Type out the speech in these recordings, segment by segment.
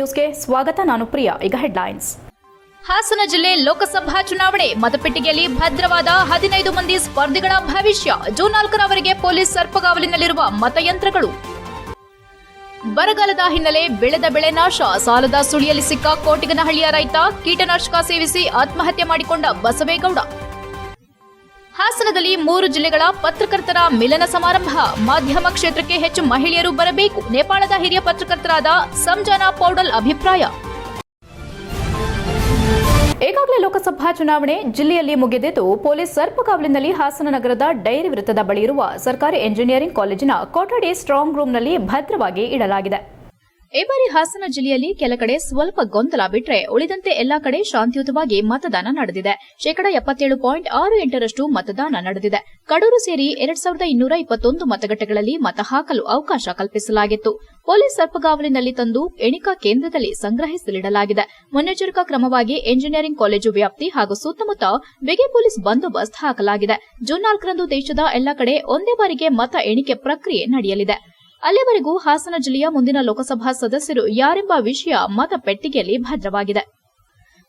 ನ್ಯೂಸ್ಗೆ ಸ್ವಾಗತ, ನಾನು ಪ್ರಿಯಾ. ಈಗ ಹೆಡ್ಲೈನ್ಸ್ ಹಾಸನ ಜಿಲ್ಲೆ ಲೋಕಸಭಾ ಚುನಾವಣೆ ಮತಪೆಟ್ಟಿಗೆಯಲ್ಲಿ ಭದ್ರವಾದ ಹದಿನೈದು ಮಂದಿ ಸ್ಪರ್ಧಿಗಳ ಭವಿಷ್ಯ. ಜೂನ್ ನಾಲ್ಕರವರೆಗೆ ಪೊಲೀಸ್ ಸರ್ಪಗಾವಲಿನಲ್ಲಿರುವ ಮತಯಂತ್ರಗಳು. ಬರಗಾಲದ ಹಿನ್ನೆಲೆ ಬೆಳೆದ ಬೆಳೆ ನಾಶ. ಸಾಲದ ಸುಳಿಯಲ್ಲಿ ಸಿಕ್ಕ ಕೋಟಿಗನಹಳ್ಳಿಯ ರೈತ ಕೀಟನಾಶಕ ಸೇವಿಸಿ ಆತ್ಮಹತ್ಯೆ ಮಾಡಿಕೊಂಡ ಬಸವೇಗೌಡ. ಹಾಸನದಲ್ಲಿ ಮೂರು ಜಿಲ್ಲೆಗಳ ಪತ್ರಕರ್ತರ ಮಿಲನ ಸಮಾರಂಭ. ಮಾಧ್ಯಮ ಕ್ಷೇತ್ರಕ್ಕೆ ಹೆಚ್ಚು ಮಹಿಳೆಯರು ಬರಬೇಕು. ನೇಪಾಳದ ಹಿರಿಯ ಪತ್ರಕರ್ತರಾದ ಸಂಜಾನಾ ಪೌಡಲ್ ಅಭಿಪ್ರಾಯ. ಈಗಾಗಲೇ ಲೋಕಸಭಾ ಚುನಾವಣೆ ಜಿಲ್ಲೆಯಲ್ಲಿ ಮುಗಿದಿದ್ದು, ಪೊಲೀಸ್ ಸರ್ಪಕಾವಲಿನಲ್ಲಿ ಹಾಸನ ನಗರದ ಡೈರಿ ವೃತ್ತದ ಬಳಿ ಇರುವ ಸರ್ಕಾರಿ ಎಂಜಿನಿಯರಿಂಗ್ ಕಾಲೇಜಿನ ಕೊಠಡಿ ಸ್ಟ್ರಾಂಗ್ ರೂಂನಲ್ಲಿ ಭದ್ರವಾಗಿ ಇಡಲಾಗಿದೆ. ಈ ಬಾರಿ ಹಾಸನ ಜಿಲ್ಲೆಯಲ್ಲಿ ಕೆಲ ಕಡೆ ಸ್ವಲ್ಪ ಗೊಂದಲ ಬಿಟ್ರೆ ಉಳಿದಂತೆ ಎಲ್ಲಾ ಕಡೆ ಶಾಂತಿಯುತವಾಗಿ ಮತದಾನ ನಡೆದಿದೆ. ಶೇಕಡ ಎಪ್ಪತ್ತೇಳು ಪಾಯಿಂಟ್ ಆರು ಎಂಟರಷ್ಟು ಮತದಾನ ನಡೆದಿದೆ. ಕಡೂರು ಸೇರಿ ಎರಡ್ ಸಾವಿರದ ಇನ್ನೂರ ಇಪ್ಪತ್ತೊಂದು ಮತಗಟ್ಟೆಗಳಲ್ಲಿ ಮತ ಹಾಕಲು ಅವಕಾಶ ಕಲ್ಪಿಸಲಾಗಿತ್ತು. ಪೊಲೀಸ್ ಸರ್ಪಗಾವಲಿನಲ್ಲಿ ತಂದು ಎಣಿಕಾ ಕೇಂದ್ರದಲ್ಲಿ ಸಂಗ್ರಹಿಸಲಿಡಲಾಗಿದೆ. ಮುನ್ನೆಚ್ಚರಿಕಾ ಕ್ರಮವಾಗಿ ಎಂಜಿನಿಯರಿಂಗ್ ಕಾಲೇಜು ವ್ಯಾಪ್ತಿ ಹಾಗೂ ಸುತ್ತಮುತ್ತ ಬಿಗಿ ಪೊಲೀಸ್ ಬಂದೋಬಸ್ತ್ ಹಾಕಲಾಗಿದೆ. ಜೂನ್ ನಾಲ್ಕರಂದು ದೇಶದ ಎಲ್ಲಾ ಕಡೆ ಒಂದೇ ಬಾರಿಗೆ ಮತ ಎಣಿಕೆ ಪ್ರಕ್ರಿಯೆ ನಡೆಯಲಿದೆ. ಅಲ್ಲಿವರೆಗೂ ಹಾಸನ ಜಿಲ್ಲೆಯ ಮುಂದಿನ ಲೋಕಸಭಾ ಸದಸ್ಯರು ಯಾರೆಂಬ ವಿಷಯ ಮತಪೆಟ್ಟಿಗೆಯಲ್ಲಿ ಭದ್ರವಾಗಿದೆ.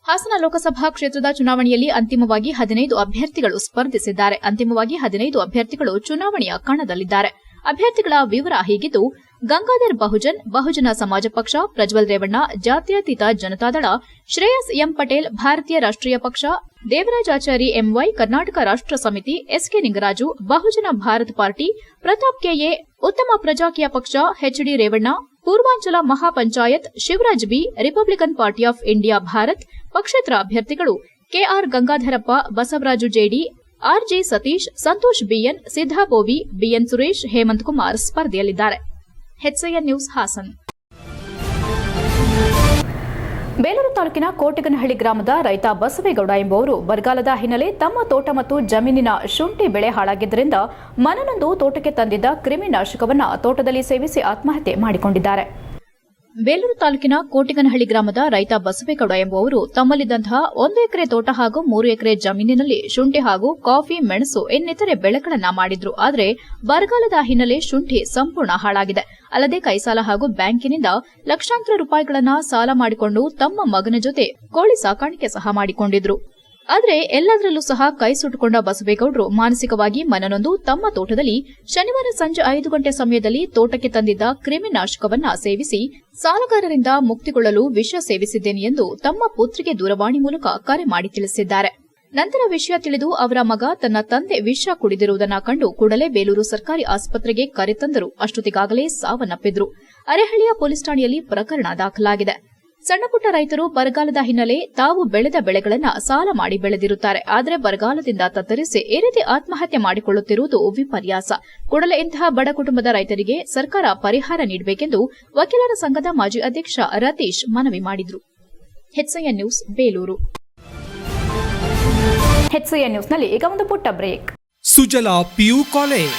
ಹಾಸನ ಲೋಕಸಭಾ ಕ್ಷೇತ್ರದ ಚುನಾವಣೆಯಲ್ಲಿ ಅಂತಿಮವಾಗಿ ಹದಿನೈದು ಅಭ್ಯರ್ಥಿಗಳು ಸ್ಪರ್ಧಿಸಿದ್ದಾರೆ. ಅಂತಿಮವಾಗಿ ಹದಿನೈದು ಅಭ್ಯರ್ಥಿಗಳು ಚುನಾವಣೆಯ ಕಣದಲ್ಲಿದ್ದಾರೆ. ಅಭ್ಯರ್ಥಿಗಳ ವಿವರ ಹೀಗಿದ್ದು ಗಂಗಾಧರ್ ಬಹುಜನ್, ಬಹುಜನ ಸಮಾಜ ಪಕ್ಷ, ಪ್ರಜ್ವಲ್ ರೇವಣ್ಣ, ಜಾತ್ಯತೀತ ಜನತಾದಳ ಶ್ರೇಯಸ್ ಎಂ ಪಟೇಲ್, ಭಾರತೀಯ ರಾಷ್ಟ್ರೀಯ ಪಕ್ಷ ದೇವರಾಜಾಚಾರಿ M Y, Karnataka Rashtra Samiti, S K Ningaraju, Bahujan Bharat party, Pratap KA, Uttama Prajaakeeya ಪಕ್ಷ, HD Revanna, Purvanchal Mahapanchayat, Shivaraj B, Republican Party of India Bharat, ಪಕ್ಷೇತರ ಅಭ್ಯರ್ಥಿಗಳು KR Gangadharappa, Basavaraju JD RJ Satish, Santosh BN Siddabovi BN Suresh, Hemanth Kumar ಸ್ಪರ್ಧೆಯಲ್ಲಿದ್ದಾರೆ. HIN news Hassan. Belur ತಾಲೂಕಿನ ಕೋಟಗನಹಳ್ಳಿ ಗ್ರಾಮದ ರೈತ ಬಸವೇಗೌಡ ಎಂಬುವರು ಬರಗಾಲದ ಹಿನ್ನೆಲೆ ತಮ್ಮ ತೋಟ ಮತ್ತು ಜಮೀನಿನ ಶುಂಠಿ ಬೆಳೆ ಹಾಳಾಗಿದ್ದರಿಂದ ಮನನೊಂದು ತೋಟಕ್ಕೆ ತಂದಿದ್ದ ಕ್ರಿಮಿನಾಶಕವನ್ನು ತೋಟದಲ್ಲಿ ಸೇವಿಸಿ ಆತ್ಮಹತ್ಯೆ ಮಾಡಿಕೊಂಡಿದ್ದಾರೆ. ಬೇಲೂರು ತಾಲೂಕಿನ ಕೋಟಿಗನಹಳ್ಳಿ ಗ್ರಾಮದ ರೈತ ಬಸವೇಗೌಡ ಎಂಬುವರು ತಮ್ಮಲ್ಲಿದ್ದಂತಹ ಒಂದು ಎಕರೆ ತೋಟ ಹಾಗೂ ಮೂರು ಎಕರೆ ಜಮೀನಿನಲ್ಲಿ ಶುಂಠಿ ಹಾಗೂ ಕಾಫಿ, ಮೆಣಸು ಇನ್ನಿತರೆ ಬೆಳೆಗಳನ್ನ ಮಾಡಿದ್ರು. ಆದರೆ ಬರಗಾಲದ ಹಿನ್ನೆಲೆ ಶುಂಠಿ ಸಂಪೂರ್ಣ ಹಾಳಾಗಿದೆ. ಅಲ್ಲದೆ ಕೈಸಾಲ ಹಾಗೂ ಬ್ಯಾಂಕಿನಿಂದ ಲಕ್ಷಾಂತರ ರೂಪಾಯಿಗಳನ್ನ ಸಾಲ ಮಾಡಿಕೊಂಡು ತಮ್ಮ ಮಗನ ಜೊತೆ ಕೋಳಿ ಸಾಕಾಣಿಕೆ ಸಹ ಮಾಡಿಕೊಂಡಿದ್ರು. ಆದರೆ ಎಲ್ಲದರಲ್ಲೂ ಸಹ ಕೈ ಸುಟ್ಟುಕೊಂಡ ಬಸವೇಗೌಡರು ಮಾನಸಿಕವಾಗಿ ಮನನೊಂದು ತಮ್ಮ ತೋಟದಲ್ಲಿ ಶನಿವಾರ ಸಂಜೆ ಐದು ಗಂಟೆ ಸಮಯದಲ್ಲಿ ತೋಟಕ್ಕೆ ತಂದಿದ್ದ ಕ್ರಿಮಿನಾಶಕವನ್ನ ಸೇವಿಸಿ ಸಾಲಗಾರರಿಂದ ಮುಕ್ತಿಗೊಳ್ಳಲು ವಿಷ ಸೇವಿಸಿದ್ದೇನೆ ಎಂದು ತಮ್ಮ ಪುತ್ರಿಗೆ ದೂರವಾಣಿ ಮೂಲಕ ಕರೆ ಮಾಡಿ ತಿಳಿಸಿದ್ದಾರೆ. ನಂತರ ವಿಷಯ ತಿಳಿದು ಅವರ ಮಗ ತನ್ನ ತಂದೆ ವಿಷ ಕುಡಿದಿರುವುದನ್ನ ಕಂಡು ಕೂಡಲೇ ಬೇಲೂರು ಸರ್ಕಾರಿ ಆಸ್ಪತ್ರೆಗೆ ಕರೆತಂದರು ಅಷ್ಟೊತ್ತಿಗಾಗಲೇ ಸಾವನ್ನಪ್ಪಿದ್ರು. ಅರೆಹಳ್ಳಿಯ ಪೊಲೀಸ್ ಠಾಣೆಯಲ್ಲಿ ಪ್ರಕರಣ ದಾಖಲಾಗಿದೆ. ಸಣ್ಣಪುಟ್ಟ ರೈತರು ಬರಗಾಲದ ಹಿನ್ನೆಲೆ ತಾವು ಬೆಳೆದ ಬೆಳೆಗಳನ್ನು ಸಾಲ ಮಾಡಿ ಬೆಳೆದಿರುತ್ತಾರೆ. ಆದರೆ ಬರಗಾಲದಿಂದ ತತ್ತರಿಸಿ ಈ ರೀತಿ ಆತ್ಮಹತ್ಯೆ ಮಾಡಿಕೊಳ್ಳುತ್ತಿರುವುದು ವಿಪರ್ಯಾಸ. ಕೂಡಲೇ ಇಂತಹ ಬಡ ಕುಟುಂಬದ ರೈತರಿಗೆ ಸರ್ಕಾರ ಪರಿಹಾರ ನೀಡಬೇಕೆಂದು ವಕೀಲರ ಸಂಘದ ಮಾಜಿ ಅಧ್ಯಕ್ಷ ರತೀಶ್ ಮನವಿ ಮಾಡಿದರು. ನ್ಯೂಸ್ ಬೇಲೂರು. ನ್ಯೂಸ್ನಲ್ಲಿ ಈಗ ಒಂದು ಪುಟ್ಟ break. Sujala PU college.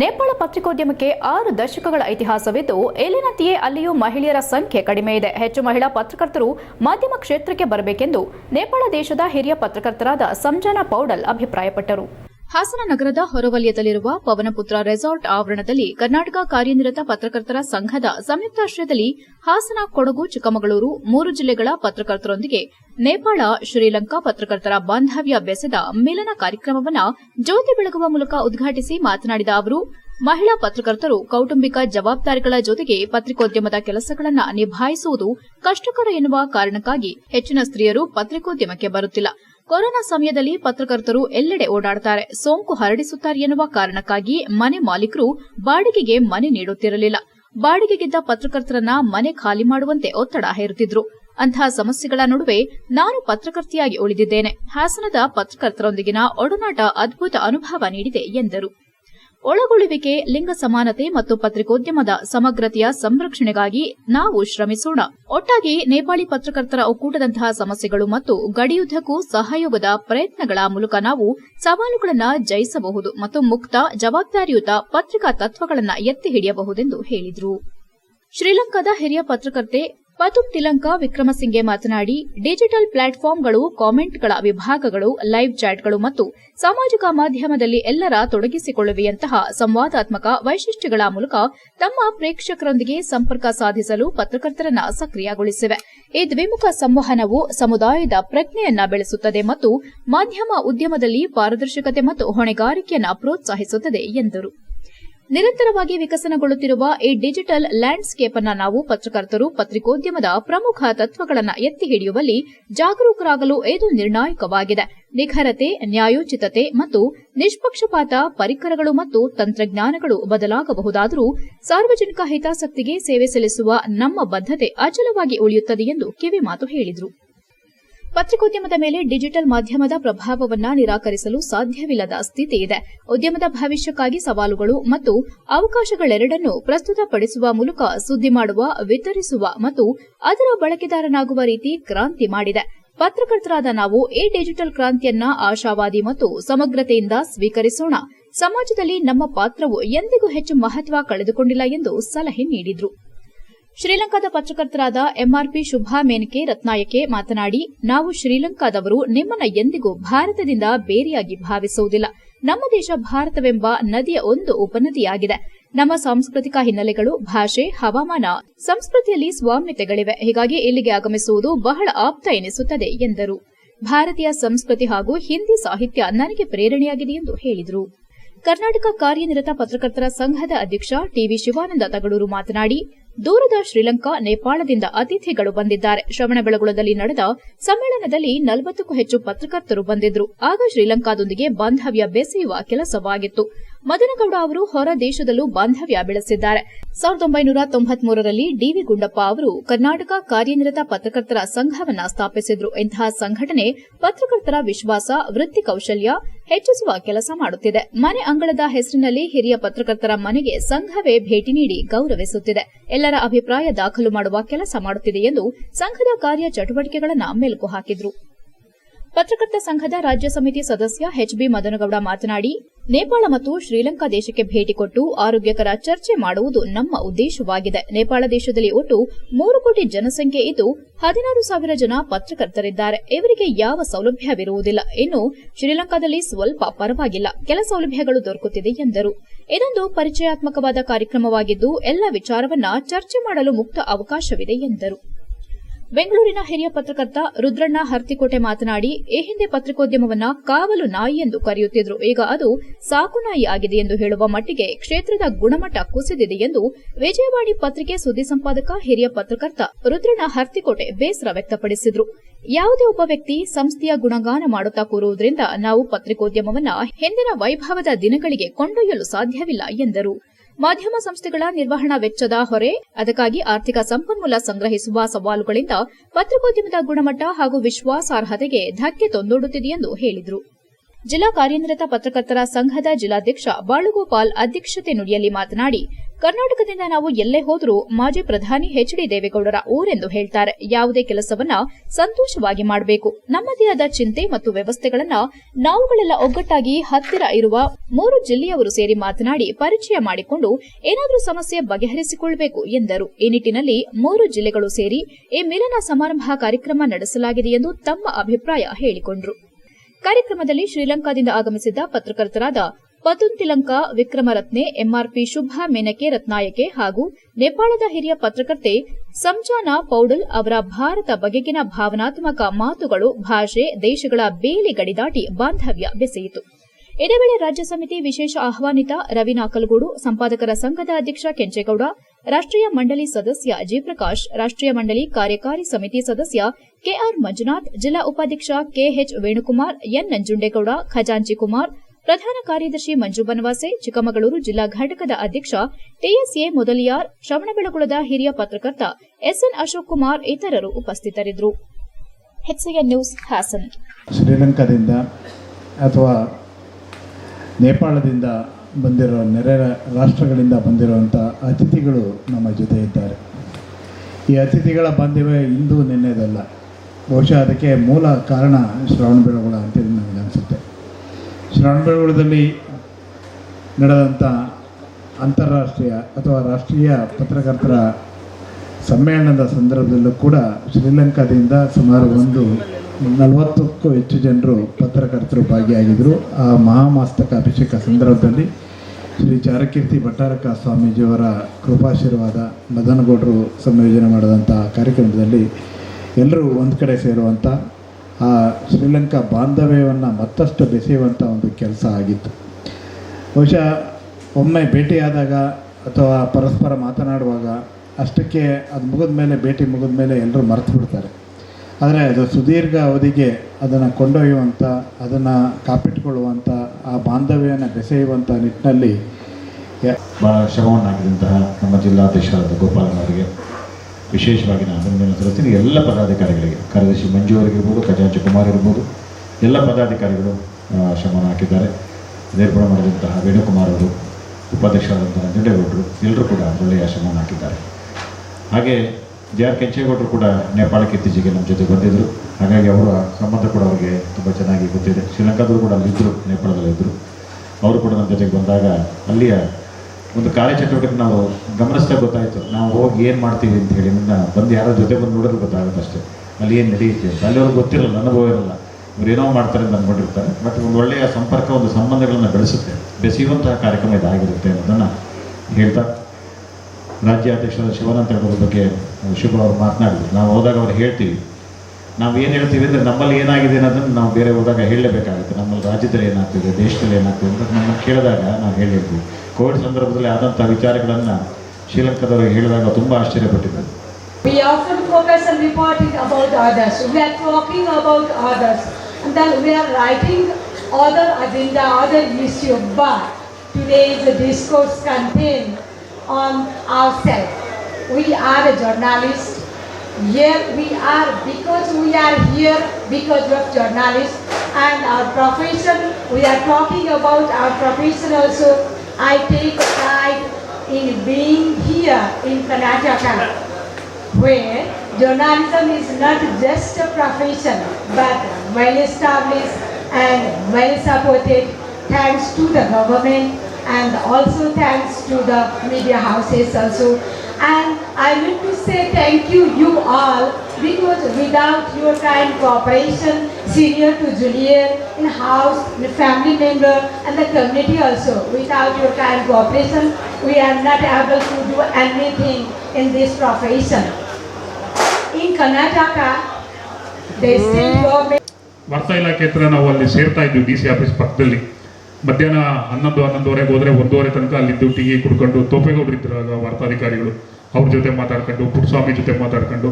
Nepal ಪತ್ರಿಕೋದ್ಯಮಕ್ಕೆ ಆರು ದಶಕಗಳ ಇತಿಹಾಸವಿದ್ದು ಎಲ್ಲಿನಂತೆಯೇ ಅಲ್ಲಿಯೂ ಮಹಿಳೆಯರ ಸಂಖ್ಯೆ ಕಡಿಮೆ ಇದೆ. ಹೆಚ್ಚು ಮಹಿಳಾ ಪತ್ರಕರ್ತರು ಮಾಧ್ಯಮ ಕ್ಷೇತ್ರಕ್ಕೆ ಬರಬೇಕೆಂದು ನೇಪಾಳ ದೇಶದ ಹಿರಿಯ ಪತ್ರಕರ್ತರಾದ ಸಂಜನಾ ಪೌಡಲ್ ಅಭಿಪ್ರಾಯಪಟ್ಟರು. ಹಾಸನ ನಗರದ ಹೊರವಲಯದಲ್ಲಿರುವ ಪವನಪುತ್ರ ರೆಸಾರ್ಟ್ ಆವರಣದಲ್ಲಿ ಕರ್ನಾಟಕ ಕಾರ್ಯನಿರತ ಪತ್ರಕರ್ತರ ಸಂಘದ ಸಂಯುಕ್ತಾಶ್ರಯದಲ್ಲಿ ಹಾಸನ ಕೊಡಗು ಚಿಕ್ಕಮಗಳೂರು ಮೂರು ಜಿಲ್ಲೆಗಳ ಪತ್ರಕರ್ತರೊಂದಿಗೆ ನೇಪಾಳ, ಶ್ರೀಲಂಕಾ ಪತ್ರಕರ್ತರ ಬಾಂಧವ್ಯ ಬೆಸೆದ ಮಿಲನ ಕಾರ್ಯಕ್ರಮವನ್ನು ಜ್ಯೋತಿ ಬೆಳಗುವ ಮೂಲಕ ಉದ್ಘಾಟಿಸಿ ಮಾತನಾಡಿದ ಅವರು, ಮಹಿಳಾ ಪತ್ರಕರ್ತರು ಕೌಟುಂಬಿಕ ಜವಾಬ್ದಾರಿಗಳ ಜೊತೆಗೆ ಪತ್ರಿಕೋದ್ಯಮದ ಕೆಲಸಗಳನ್ನು ನಿಭಾಯಿಸುವುದು ಕಷ್ಟಕರ ಎನ್ನುವ ಕಾರಣಕ್ಕಾಗಿ ಹೆಚ್ಚಿನ ಸ್ತ್ರೀಯರು ಪತ್ರಿಕೋದ್ಯಮಕ್ಕೆ ಬರುತ್ತಿಲ್ಲ. ಕೊರೋನಾ ಸಮಯದಲ್ಲಿ ಪತ್ರಕರ್ತರು ಎಲ್ಲೆಡೆ ಓಡಾಡುತ್ತಾರೆ ಸೋಂಕು ಹರಡಿಸುತ್ತಾರೆ ಎನ್ನುವ ಕಾರಣಕ್ಕಾಗಿ ಮನೆ ಮಾಲೀಕರು ಬಾಡಿಗೆಗೆ ಮನೆ ನೀಡುತ್ತಿರಲಿಲ್ಲ. ಬಾಡಿಗೆಗಿದ್ದ ಪತ್ರಕರ್ತರನ್ನ ಮನೆ ಖಾಲಿ ಮಾಡುವಂತೆ ಒತ್ತಡ ಹೇರುತ್ತಿದ್ರು. ಅಂತಹ ಸಮಸ್ಯೆಗಳ ನಡುವೆ ನಾನು ಪತ್ರಕರ್ತೆಯಾಗಿ ಉಳಿದಿದ್ದೇನೆ. ಹಾಸನದ ಪತ್ರಕರ್ತರೊಂದಿಗಿನ ಒಡನಾಟ ಅದ್ಭುತ ಅನುಭವ ನೀಡಿದೆ ಎಂದರು. ಒಳಗೊಳ್ಳುವಿಕೆ, ಲಿಂಗ ಸಮಾನತೆ ಮತ್ತು ಪತ್ರಿಕೋದ್ಯಮದ ಸಮಗ್ರತೆಯ ಸಂರಕ್ಷಣೆಗಾಗಿ ನಾವು ಶ್ರಮಿಸೋಣ. ಒಟ್ಟಾಗಿ ನೇಪಾಳಿ ಪತ್ರಕರ್ತರ ಒಕ್ಕೂಟದಂತಹ ಸಮಸ್ಯೆಗಳು ಮತ್ತು ಗಡಿಯುದ್ದಕ್ಕೂ ಸಹಯೋಗದ ಪ್ರಯತ್ನಗಳ ಮೂಲಕ ನಾವು ಸವಾಲುಗಳನ್ನು ಜಯಿಸಬಹುದು ಮತ್ತು ಮುಕ್ತ, ಜವಾಬ್ದಾರಿಯುತ ಪತ್ರಿಕಾ ತತ್ವಗಳನ್ನು ಎತ್ತಿ ಹಿಡಿಯಬಹುದೆಂದು ಹೇಳಿದರು. ಶ್ರೀಲಂಕಾದ ಹಿರಿಯ ಪತ್ರಕರ್ತೆ ಪತುಕ್ ತಿಲಂಕ ವಿಕ್ರಮಸಿಂಗೆ ಮಾತನಾಡಿ, ಡಿಜಿಟಲ್ ಪ್ಲಾಟ್ಫಾರ್ಮ್ಗಳು, ಕಾಮೆಂಟ್ಗಳ ವಿಭಾಗಗಳು, ಲೈವ್ ಚಾಟ್ಗಳು ಮತ್ತು ಸಾಮಾಜಿಕ ಮಾಧ್ಯಮದಲ್ಲಿ ಎಲ್ಲರ ತೊಡಗಿಸಿಕೊಳ್ಳುವೆಯಂತಹ ಸಂವಾದಾತ್ಮಕ ವೈಶಿಷ್ಟ್ಯಗಳ ಮೂಲಕ ತಮ್ಮ ಪ್ರೇಕ್ಷಕರೊಂದಿಗೆ ಸಂಪರ್ಕ ಸಾಧಿಸಲು ಪತ್ರಕರ್ತರನ್ನು ಸಕ್ರಿಯಗೊಳಿಸಿವೆ. ಈ ದ್ವಿಮುಖ ಸಂವಹನವು ಸಮುದಾಯದ ಪ್ರಜ್ಞೆಯನ್ನ ಬೆಳೆಸುತ್ತದೆ ಮತ್ತು ಮಾಧ್ಯಮ ಉದ್ಯಮದಲ್ಲಿ ಪಾರದರ್ಶಕತೆ ಮತ್ತು ಹೊಣೆಗಾರಿಕೆಯನ್ನು ಪ್ರೋತ್ಸಾಹಿಸುತ್ತದೆ ಎಂದರು. ನಿರಂತರವಾಗಿ ವಿಕಸನಗೊಳ್ಳುತ್ತಿರುವ ಈ ಡಿಜಿಟಲ್ ಲ್ಯಾಂಡ್ಸ್ಕೇಪ್ ಅನ್ನ ನಾವು ಪತ್ರಕರ್ತರು, ಪತ್ರಿಕೋದ್ಯಮದ ಪ್ರಮುಖ ತತ್ವಗಳನ್ನು ಎತ್ತಿ ಹಿಡಿಯುವಲ್ಲಿ ಜಾಗರೂಕರಾಗಲು ಇದು ನಿರ್ಣಾಯಕವಾಗಿದೆ. ನಿಖರತೆ, ನ್ಯಾಯೋಚಿತತೆ ಮತ್ತು ನಿಷ್ಪಕ್ಷಪಾತ ಪರಿಕರಗಳು ಮತ್ತು ತಂತ್ರಜ್ಞಾನಗಳು ಬದಲಾಗಬಹುದಾದರೂ ಸಾರ್ವಜನಿಕ ಹಿತಾಸಕ್ತಿಗೆ ಸೇವೆ ಸಲ್ಲಿಸುವ ನಮ್ಮ ಬದ್ಧತೆ ಅಚಲವಾಗಿ ಉಳಿಯುತ್ತದೆ ಎಂದು ಕಿವಿಮಾತು ಹೇಳಿದರು. ಪತ್ರಿಕೋದ್ಯಮದ ಮೇಲೆ ಡಿಜಿಟಲ್ ಮಾಧ್ಯಮದ ಪ್ರಭಾವವನ್ನ ನಿರಾಕರಿಸಲು ಸಾಧ್ಯವಿಲ್ಲದ ಸ್ಥಿತಿ ಇದೆ. ಉದ್ಯಮದ ಭವಿಷ್ಯಕ್ಕಾಗಿ ಸವಾಲುಗಳು ಮತ್ತು ಅವಕಾಶಗಳೆರಡನ್ನೂ ಪ್ರಸ್ತುತಪಡಿಸುವ ಮೂಲಕ ಸುದ್ದಿ ಮಾಡುವ, ವಿತರಿಸುವ ಮತ್ತು ಅದರ ಬಳಕೆದಾರನಾಗುವ ರೀತಿ ಕ್ರಾಂತಿ ಮಾಡಿದೆ. ಪತ್ರಕರ್ತರಾದ ನಾವು ಈ ಡಿಜಿಟಲ್ ಕ್ರಾಂತಿಯನ್ನ ಆಶಾವಾದಿ ಮತ್ತು ಸಮಗ್ರತೆಯಿಂದ ಸ್ವೀಕರಿಸೋಣ. ಸಮಾಜದಲ್ಲಿ ನಮ್ಮ ಪಾತ್ರವು ಎಂದಿಗೂ ಹೆಚ್ಚು ಮಹತ್ವ ಕಳೆದುಕೊಂಡಿಲ್ಲ ಎಂದು ಸಲಹೆ ನೀಡಿದರು. ಶ್ರೀಲಂಕಾದ ಪತ್ರಕರ್ತರಾದ ಎಂಆರ್ಪಿ ಶುಭಾ ಮೇನಕೆ ರತ್ನಾಯಕೆ ಮಾತನಾಡಿ, ನಾವು ಶ್ರೀಲಂಕಾದವರು ನಿಮ್ಮನ್ನ ಎಂದಿಗೂ ಭಾರತದಿಂದ ಬೇರೆಯಾಗಿ ಭಾವಿಸುವುದಿಲ್ಲ. ನಮ್ಮ ದೇಶ ಭಾರತವೆಂಬ ನದಿಯ ಒಂದು ಉಪನದಿಯಾಗಿದೆ. ನಮ್ಮ ಸಾಂಸ್ಕೃತಿಕ ಹಿನ್ನೆಲೆಗಳು, ಭಾಷೆ, ಹವಾಮಾನ, ಸಂಸ್ಕೃತಿಯಲ್ಲಿ ಸ್ವಾಮ್ಯತೆಗಳಿವೆ. ಹೀಗಾಗಿ ಇಲ್ಲಿಗೆ ಆಗಮಿಸುವುದು ಬಹಳ ಆಪ್ತ ಎನಿಸುತ್ತದೆ ಎಂದರು. ಭಾರತೀಯ ಸಂಸ್ಕೃತಿ ಹಾಗೂ ಹಿಂದಿ ಸಾಹಿತ್ಯ ನನಗೆ ಪ್ರೇರಣೆಯಾಗಿದೆ ಎಂದು ಹೇಳಿದರು. ಕರ್ನಾಟಕ ಕಾರ್ಯನಿರತ ಪತ್ರಕರ್ತರ ಸಂಘದ ಅಧ್ಯಕ್ಷ ಟಿವಿ ಶಿವಾನಂದ ತಗಡೂರು ಮಾತನಾಡಿ ದೂರದ ಶ್ರೀಲಂಕಾ, ನೇಪಾಳದಿಂದ ಅತಿಥಿಗಳು ಬಂದಿದ್ದಾರೆ. ಶ್ರವಣಬೆಳಗೊಳದಲ್ಲಿ ನಡೆದ ಸಮ್ಮೇಳನದಲ್ಲಿ ನಲವತ್ತಕ್ಕೂ ಹೆಚ್ಚು ಪತ್ರಕರ್ತರು ಬಂದಿದ್ರು. ಆಗ ಶ್ರೀಲಂಕಾದೊಂದಿಗೆ ಬಾಂಧವ್ಯ ಬೆಸೆಯುವ ಕೆಲಸವಾಗಿತ್ತು. ಮದನಗೌಡ ಅವರು ಹೊರ ದೇಶದಲ್ಲೂ ಬಾಂಧವ್ಯ ಬೆಳೆಸಿದ್ದಾರೆ. ಸಾವಿರದ ಒಂಬೈನೂರ ತೊಂಬತ್ಮೂರರಲ್ಲಿ ಡಿವಿ ಗುಂಡಪ್ಪ ಅವರು ಕರ್ನಾಟಕ ಕಾರ್ಯನಿರತ ಪತ್ರಕರ್ತರ ಸಂಘವನ್ನ ಸ್ಥಾಪಿಸಿದ್ರು. ಇಂತಹ ಸಂಘಟನೆ ಪತ್ರಕರ್ತರ ವಿಶ್ವಾಸ, ವೃತ್ತಿ ಕೌಶಲ್ಯ ಹೆಚ್ಚಿಸುವ ಕೆಲಸ ಮಾಡುತ್ತಿದೆ. ಮನೆ ಅಂಗಳದ ಹೆಸರಿನಲ್ಲಿ ಹಿರಿಯ ಪತ್ರಕರ್ತರ ಮನೆಗೆ ಸಂಘವೇ ಭೇಟಿ ನೀಡಿ ಗೌರವಿಸುತ್ತಿದೆ. ಎಲ್ಲರ ಅಭಿಪ್ರಾಯ ದಾಖಲು ಮಾಡುವ ಕೆಲಸ ಮಾಡುತ್ತಿದೆ ಎಂದು ಸಂಘದ ಕಾರ್ಯ ಚಟುವಟಿಕೆಗಳನ್ನು ಮೆಲುಕು ಹಾಕಿದ್ರು. ಪತ್ರಕರ್ತ ಸಂಘದ ರಾಜ್ಯ ಸಮಿತಿ ಸದಸ್ಯ ಎಚ್ಬಿ ಮದನಗೌಡ ಮಾತನಾಡಿ, ನೇಪಾಳ ಮತ್ತು ಶ್ರೀಲಂಕಾ ದೇಶಕ್ಕೆ ಭೇಟಿ ಕೊಟ್ಟು ಆರೋಗ್ಯಕರ ಚರ್ಚೆ ಮಾಡುವುದು ನಮ್ಮ ಉದ್ದೇಶವಾಗಿದೆ. ನೇಪಾಳ ದೇಶದಲ್ಲಿ ಒಟ್ಟು ಮೂರು ಕೋಟಿ ಜನಸಂಖ್ಯೆ ಇದ್ದು, ಹದಿನಾರು ಸಾವಿರ ಜನ ಪತ್ರಕರ್ತರಿದ್ದಾರೆ. ಇವರಿಗೆ ಯಾವ ಸೌಲಭ್ಯವಿರುವುದಿಲ್ಲ ಇನ್ನು ಶ್ರೀಲಂಕಾದಲ್ಲಿ ಸ್ವಲ್ಪ ಪರವಾಗಿಲ್ಲ. ಕೆಲ ಸೌಲಭ್ಯಗಳು ದೊರಕುತ್ತಿದೆ ಎಂದರು. ಇದೊಂದು ಪರಿಚಯಾತ್ಮಕವಾದ ಕಾರ್ಯಕ್ರಮವಾಗಿದ್ದು, ಎಲ್ಲ ವಿಚಾರವನ್ನ ಚರ್ಚೆ ಮಾಡಲು ಮುಕ್ತ ಅವಕಾಶವಿದೆ ಎಂದರು. ಬೆಂಗಳೂರಿನ ಹಿರಿಯ ಪತ್ರಕರ್ತ ರುದ್ರಣ್ಣ ಹರ್ತಿಕೋಟೆ ಮಾತನಾಡಿ, ಈ ಹಿಂದೆ ಪತ್ರಿಕೋದ್ಯಮವನ್ನ ಕಾವಲು ನಾಯಿ ಎಂದು ಕರೆಯುತ್ತಿದ್ರು. ಈಗ ಅದು ಸಾಕು ನಾಯಿ ಆಗಿದೆ ಎಂದು ಹೇಳುವ ಮಟ್ಟಿಗೆ ಕ್ಷೇತ್ರದ ಗುಣಮಟ್ಟ ಕುಸಿದಿದೆ ಎಂದು ವಿಜಯವಾಣಿ ಪತ್ರಿಕೆ ಸುದ್ದಿ ಸಂಪಾದಕ ಹಿರಿಯ ಪತ್ರಕರ್ತ ರುದ್ರಣ್ಣ ಹರ್ತಿಕೋಟೆ ಬೇಸರ ವ್ಯಕ್ತಪಡಿಸಿದ್ರು. ಯಾವುದೇ ಒಬ್ಬ ವ್ಯಕ್ತಿ ಸಂಸ್ಥೆಯ ಗುಣಗಾನ ಮಾಡುತ್ತಾ ಕೂರುವುದರಿಂದ ನಾವು ಪತ್ರಿಕೋದ್ಯಮವನ್ನ ಹಿಂದಿನ ವೈಭವದ ದಿನಗಳಿಗೆ ಕೊಂಡೊಯ್ಯಲು ಸಾಧ್ಯವಿಲ್ಲ ಎಂದರು. ಮಾಧ್ಯಮ ಸಂಸ್ಥೆಗಳ ನಿರ್ವಹಣಾ ವೆಚ್ಚದ ಹೊರೆ, ಅದಕ್ಕಾಗಿ ಆರ್ಥಿಕ ಸಂಪನ್ಮೂಲ ಸಂಗ್ರಹಿಸುವ ಸವಾಲುಗಳಿಂದ ಪತ್ರಿಕೋದ್ಯಮದ ಗುಣಮಟ್ಟ ಹಾಗೂ ವಿಶ್ವಾಸಾರ್ಹತೆಗೆ ಧಕ್ಕೆ ತಂದೊಡ್ಡುತ್ತಿದೆ ಎಂದು ಹೇಳಿದರು. ಜಿಲ್ಲಾ ಕಾರ್ಯನಿರತ ಪತ್ರಕರ್ತರ ಸಂಘದ ಜಿಲ್ಲಾಧ್ಯಕ್ಷ ಬಾಳುಗೋಪಾಲ್ ಅಧ್ಯಕ್ಷತೆ ನುಡಿಯಲ್ಲಿ ಮಾತನಾಡಿ, ಕರ್ನಾಟಕದಿಂದ ನಾವು ಎಲ್ಲೇ ಹೋದರೂ ಮಾಜಿ ಪ್ರಧಾನಿ ಎಚ್ ಡಿ ದೇವೇಗೌಡರ ಊರೆಂದು ಹೇಳ್ತಾರೆ. ಯಾವುದೇ ಕೆಲಸವನ್ನ ಸಂತೋಷವಾಗಿ ಮಾಡಬೇಕು. ನಮ್ಮದೇ ಆದ ಚಿಂತೆ ಮತ್ತು ವ್ಯವಸ್ಥೆಗಳನ್ನ ನಾವುಗಳೆಲ್ಲ ಒಗ್ಗಟ್ಟಾಗಿ ಹತ್ತಿರ ಇರುವ ಮೂರು ಜಿಲ್ಲೆಯವರು ಸೇರಿ ಮಾತನಾಡಿ ಪರಿಚಯ ಮಾಡಿಕೊಂಡು ಏನಾದರೂ ಸಮಸ್ಯೆ ಬಗೆಹರಿಸಿಕೊಳ್ಳಬೇಕು ಎಂದರು. ಈ ನಿಟ್ಟಿನಲ್ಲಿ ಮೂರು ಜಿಲ್ಲೆಗಳು ಸೇರಿ ಈ ಮಿಲನ ಸಮಾರಂಭ ಕಾರ್ಯಕ್ರಮ ನಡೆಸಲಾಗಿದೆ ಎಂದು ತಮ್ಮ ಅಭಿಪ್ರಾಯ ಹೇಳಿಕೊಂಡರು. ಕಾರ್ಯಕ್ರಮದಲ್ಲಿ ಶ್ರೀಲಂಕಾದಿಂದ ಆಗಮಿಸಿದ್ದ ಪತ್ರಕರ್ತರಾದ ಪತುಂತಿಲಂಕಾ ವಿಕ್ರಮರತ್ನೆ ಎಂಆರ್ಪಿ ಶುಭಾ, ಮೇನಕೆ ರತ್ನಾಯಕೆ ಹಾಗೂ ನೇಪಾಳದ ಹಿರಿಯ ಪತ್ರಕರ್ತೆ ಸಂಜಾನಾ ಪೌಡಲ್ ಅವರ ಭಾರತ ಬಗೆಗಿನ ಭಾವನಾತ್ಮಕ ಮಾತುಗಳು ಭಾಷೆ, ದೇಶಗಳ ಬೇಲಿ ದಾಟಿ ಬಾಂಧವ್ಯ ಬೆಸೆಯಿತು. ಇದೇ ವೇಳೆ ರಾಜ್ಯ ಸಮಿತಿ ವಿಶೇಷ ಆಹ್ವಾನಿತ ರವೀನಾ ಕಲಗೂಡು, ಸಂಪಾದಕರ ಸಂಘದ ಅಧ್ಯಕ್ಷ ಕೆಂಚೇಗೌಡ ರಾಷ್ಟೀಯ ಮಂಡಳಿ ಸದಸ್ಯ ಜಿಪ್ರಕಾಶ್ ರಾಷ್ಟೀಯ ಮಂಡಳಿ ಕಾರ್ಯಕಾರಿ ಸಮಿತಿ ಸದಸ್ಯ ಕೆಆರ್ ಮಂಜುನಾಥ್ ಜಿಲ್ಲಾ ಉಪಾಧ್ಯಕ್ಷ ಕೆಎಚ್ ವೇಣುಕುಮಾರ್ ಎನ್ ನಂಜುಂಡೇಗೌಡ ಖಜಾಂಚಿ ಕುಮಾರ್ ಪ್ರಧಾನ ಕಾರ್ಯದರ್ಶಿ ಮಂಜು ಬನವಾಸೆ ಚಿಕ್ಕಮಗಳೂರು ಜಿಲ್ಲಾ ಘಟಕದ ಅಧ್ಯಕ್ಷ ಟಿಎಸ್ಎ ಮೊದಲಿಯಾರ್ ಶ್ರವಣಬೆಳಗೊಳದ ಹಿರಿಯ ಪತ್ರಕರ್ತ ಎಸ್ಎನ್ ಅಶೋಕ್ ಕುಮಾರ್ ಇತರರು ಉಪಸ್ಥಿತರಿದ್ದರು. ನ್ಯೂಸ್ ಹಾಸನ್ ಶ್ರೀಲಂಕಾದಿಂದ ಅಥವಾ ನೇಪಾಳದಿಂದ ಬಂದಿರೋ ನೆರೆ ರಾಷ್ಟ್ರಗಳಿಂದ ಬಂದಿರುವಂಥ ಅತಿಥಿಗಳು ನಮ್ಮ ಜೊತೆ ಇದ್ದಾರೆ ಈ ಅತಿಥಿಗಳ ಬಂದಿವೆ ಇಂದು ನಿನ್ನೆದಲ್ಲ. ಬಹುಶಃ ಅದಕ್ಕೆ ಮೂಲ ಕಾರಣ ಶ್ರವಣಬೆಳಗೊಳ ಅಂತೇಳಿ ನನಗೆ ಅನಿಸುತ್ತೆ. ಶ್ರವಣಬೆಳಗೊಳದಲ್ಲಿ ನಡೆದಂಥ ಅಂತಾರಾಷ್ಟ್ರೀಯ ಅಥವಾ ರಾಷ್ಟ್ರೀಯ ಪತ್ರಕರ್ತರ ಸಮ್ಮೇಳನದ ಸಂದರ್ಭದಲ್ಲೂ ಕೂಡ ಶ್ರೀಲಂಕಾದಿಂದ ಸುಮಾರು ಒಂದು ನಲವತ್ತಕ್ಕೂ ಹೆಚ್ಚು ಜನರು ಪತ್ರಕರ್ತರು ಭಾಗಿಯಾಗಿದ್ದರು ಆ ಮಹಾಮಾಸ್ತಕ ಅಭಿಷೇಕ ಸಂದರ್ಭದಲ್ಲಿ ಶ್ರೀ ಚಾರಕೀರ್ತಿ ಭಟ್ಟಾರಕ ಸ್ವಾಮೀಜಿಯವರ ಕೃಪಾಶೀರ್ವಾದ ಮದನಗೌಡರು ಸಂಯೋಜನೆ ಮಾಡಿದಂಥ ಕಾರ್ಯಕ್ರಮದಲ್ಲಿ ಎಲ್ಲರೂ ಒಂದು ಕಡೆ ಸೇರುವಂಥ ಆ ಶ್ರೀಲಂಕಾ ಬಾಂಧವ್ಯವನ್ನು ಮತ್ತಷ್ಟು ಬೆಸೆಯುವಂಥ ಒಂದು ಕೆಲಸ ಆಗಿತ್ತು. ಬಹುಶಃ ಒಮ್ಮೆ ಭೇಟಿಯಾದಾಗ ಅಥವಾ ಪರಸ್ಪರ ಮಾತನಾಡುವಾಗ ಅಷ್ಟಕ್ಕೆ ಅದು ಮುಗಿದ ಮೇಲೆ ಭೇಟಿ ಮುಗಿದ ಮೇಲೆ ಎಲ್ಲರೂ ಮರೆತು ಬಿಡ್ತಾರೆ ಆದರೆ ಅದು ಸುದೀರ್ಘ ಅವಧಿಗೆ ಅದನ್ನು ಕೊಂಡೊಯ್ಯುವಂಥ ಅದನ್ನು ಕಾಪಿಟ್ಕೊಳ್ಳುವಂಥ ಆ ಬಾಂಧವ್ಯನ ಬೆಸೆಯುವಂಥ ನಿಟ್ಟಿನಲ್ಲಿ ಭಾಳ ಶ್ರಮವನ್ನಾಗಿದ್ದಂತಹ ನಮ್ಮ ಜಿಲ್ಲಾಧ್ಯಕ್ಷರಾದ ಗೋಪಾಲನವರಿಗೆ ವಿಶೇಷವಾಗಿ ನಾನು ಅಭಿನಂದನೆ ಸಲ್ಲಿಸ್ತೀನಿ. ಎಲ್ಲ ಪದಾಧಿಕಾರಿಗಳಿಗೆ, ಕಾರ್ಯದರ್ಶಿ ಮಂಜು ಅವರಿಗಿರ್ಬೋದು, ಖಜಾಂಚಿ ಕುಮಾರ್ ಇರ್ಬೋದು, ಎಲ್ಲ ಪದಾಧಿಕಾರಿಗಳು ಶ್ರಮವನ್ನು ಹಾಕಿದ್ದಾರೆ. ನಿರ್ಮಾಣ ಮಾಡಿದಂತಹ ವೇಣುಕುಮಾರ್ ಅವರು, ಉಪಾಧ್ಯಕ್ಷರಾದಂತಹ ನಂಜುಂಡೇಗೌಡರು ಎಲ್ಲರೂ ಕೂಡ ಒಳ್ಳೆಯ ಶ್ರಮವನ್ನು ಹಾಕಿದ್ದಾರೆ. ಹಾಗೆ ಜೆ ಆರ್ ಕೆಂಚೇಗೌಡರು ಕೂಡ ನೇಪಾಳಕ್ಕೆ ಇತ್ತೀಚೆಗೆ ನಮ್ಮ ಜೊತೆ ಬಂದಿದ್ದರು ಹಾಗಾಗಿ ಅವರ ಸಂಬಂಧ ಕೂಡ ಅವರಿಗೆ ತುಂಬ ಚೆನ್ನಾಗಿ ಗೊತ್ತಿದೆ. ಶ್ರೀಲಂಕಾದವರು ಕೂಡ ಅಲ್ಲಿದ್ದರು ನೇಪಾಳದಲ್ಲಿದ್ದರು ಅವರು ಕೂಡ ನಮ್ಮ ಜೊತೆಗೆ ಬಂದಾಗ ಅಲ್ಲಿಯ ಒಂದು ಕಾರ್ಯಚಟುವಟಿಕೆ ನಾವು ಗಮನಿಸ್ತಾ ಗೊತ್ತಾಯಿತು. ನಾವು ಹೋಗಿ ಏನು ಮಾಡ್ತೀವಿ ಅಂತ ಹೇಳಿ. ನನ್ನ ಬಂದು ಯಾರೋ ಜೊತೆ ಬಂದು ನೋಡಿದ್ರೆ ಗೊತ್ತಾಗುತ್ತೆ ಅಷ್ಟೇ. ಅಲ್ಲಿ ಏನು ನಡೆಯುತ್ತೆ ಅಂತ. ಅಲ್ಲಿವ್ರಿಗೆ ಗೊತ್ತಿರಲ್ಲ, ಅನುಭವ ಇರಲ್ಲ. ಇವ್ರು ಏನೋ ಮಾಡ್ತಾರೆ ಅಂತ ಅಂದ್ಕೊಂಡಿರ್ತಾರೆ. ಬಟ್ ಒಂದು ಒಳ್ಳೆಯ ಸಂಪರ್ಕ, ಒಂದು ಸಂಬಂಧಗಳನ್ನು ಬೆಳೆಸುತ್ತೆ. ಬೆಸೆಯುವಂತಹ ಕಾರ್ಯಕ್ರಮ ಇದಾಗಿರುತ್ತೆ ಅನ್ನೋದನ್ನು ಹೇಳ್ತಾ ರಾಜ್ಯಾಧ್ಯಕ್ಷರಾದ ಶಿವಾನಂದ ಅವರ ಬಗ್ಗೆ ಶುಭ ಅವರು ಮಾತನಾಡಿದ್ರು ನಾವು ಹೋದಾಗ ಅವ್ರು ಹೇಳ್ತೀವಿ ನಾವು ಏನು ಹೇಳ್ತೀವಿ ಅಂದರೆ ನಮ್ಮಲ್ಲಿ ಏನಾಗಿದೆ ಅನ್ನೋದನ್ನು ನಾವು ಬೇರೆ ಹೋದಾಗ ಹೇಳಲೇಬೇಕಾಗುತ್ತೆ ನಮ್ಮಲ್ಲಿ ರಾಜ್ಯದಲ್ಲಿ ಏನಾಗ್ತಿದೆ ದೇಶದಲ್ಲಿ ಏನಾಗ್ತಿದೆ ಅಂತ ನಮ್ಮನ್ನು ಕೇಳಿದಾಗ ನಾವು ಹೇಳಿದ್ವಿ ಕೋವಿಡ್ ಸಂದರ್ಭದಲ್ಲಿ ಆದಂಥ ವಿಚಾರಗಳನ್ನು ಶ್ರೀಲಂಕಾದವರು ಹೇಳಿದಾಗ ತುಂಬ ಆಶ್ಚರ್ಯಪಟ್ಟಿದ್ದಾರೆ We often focus on reporting about others. We are talking about others. And then we are writing other agenda, other issue. But today's discourse contained on ourselves. We are a journalist. Here we are because we are here because of journalists and our profession. We are talking about our profession also. I take pride in being here in Karnataka where journalism is not just a profession but well established and well supported thanks to the government and also thanks to the media houses also. And I want to say thank you, you all, because without your kind cooperation, senior to junior, in house, the family member, and the community also, without your kind cooperation, we are not able to do anything in this profession. In Karnataka, the state government ವಾರ್ತಾ ಇಲಾಖೆ ಹತ್ರ ನಾವು ಅಲ್ಲಿ ಸೇರ್ತಾ ಇದ್ವಿ D C office ಪಕ್ಕದಲ್ಲಿ ಮಧ್ಯಾಹ್ನ ಹನ್ನೊಂದು, ಹನ್ನೊಂದುವರೆಗೆ ಹೋದರೆ ಒಂದೂವರೆ ತನಕ ಅಲ್ಲಿದ್ದು ಟೀ, ಕುಡ್ಕೊಂಡು ತೋಪೇಗೌಡರು ಇದ್ರು ಆಗ ವಾರ್ತಾಧಿಕಾರಿಗಳು. ಅವ್ರ ಜೊತೆ ಮಾತಾಡ್ಕೊಂಡು, ಪುಟ್ಸ್ವಾಮಿ ಜೊತೆ ಮಾತಾಡ್ಕೊಂಡು,